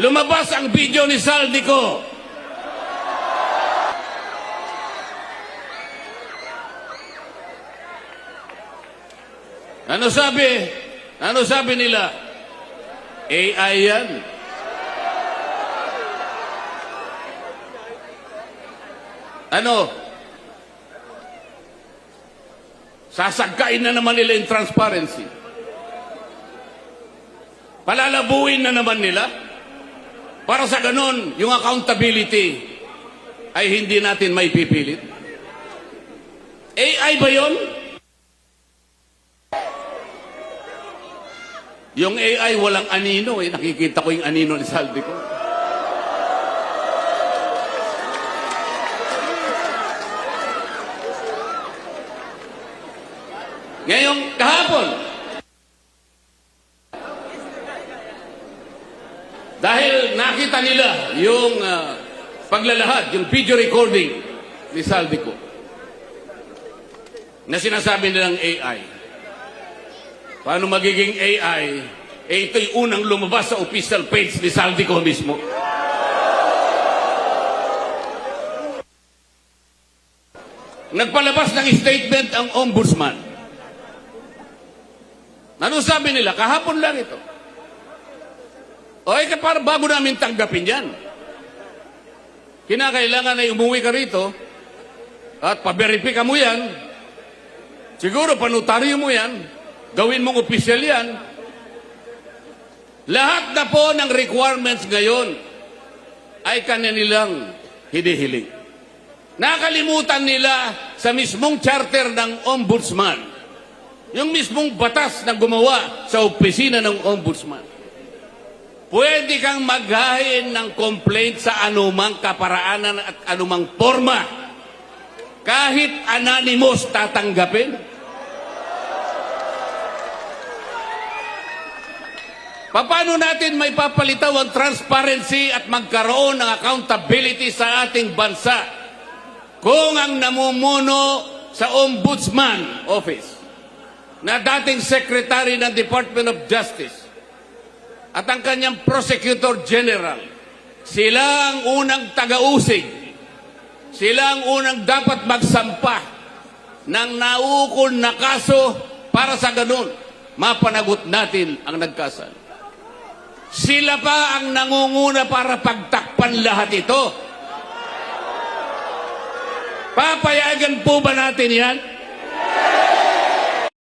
lumabas ang video ni Saldico. Ano sabi? Ano sabi nila? AI yan. Ano? Sasagkain na naman nila yung transparency. Palalabuin na naman nila. Para sa ganon, yung accountability ay hindi natin may pipilit. AI ba yon? Yung AI walang anino eh. Nakikita ko yung anino ni Saldi ko. Ngayong kahapon, dahil nakita nila yung ah, paglalahad, yung video recording ni Saldico na sinasabi nilang AI. Paano magiging AI? Eh, ito'y unang lumabas sa official page ni Saldico mismo. Nagpalabas ng statement ang ombudsman. Ano sabi nila? Kahapon lang ito. O ay para bago namin tanggapin yan. Kinakailangan na umuwi ka rito at paberipika mo yan. Siguro panutaryo mo yan. Gawin mong opisyal yan. Lahat na po ng requirements ngayon ay kanilang hinihiling. Nakalimutan nila sa mismong charter ng ombudsman. Yung mismong batas na gumawa sa opisina ng ombudsman. Pwede kang maghain ng complaint sa anumang kaparaanan at anumang forma. Kahit anonymous tatanggapin. Paano natin may papalitaw ang transparency at magkaroon ng accountability sa ating bansa kung ang namumuno sa Ombudsman Office na dating Secretary ng Department of Justice at ang kanyang Prosecutor General, sila ang unang taga-usig. Sila ang unang dapat magsampa ng naukol na kaso para sa ganun, mapanagot natin ang nagkasal. Sila pa ang nangunguna para pagtakpan lahat ito. Papayagan po ba natin yan?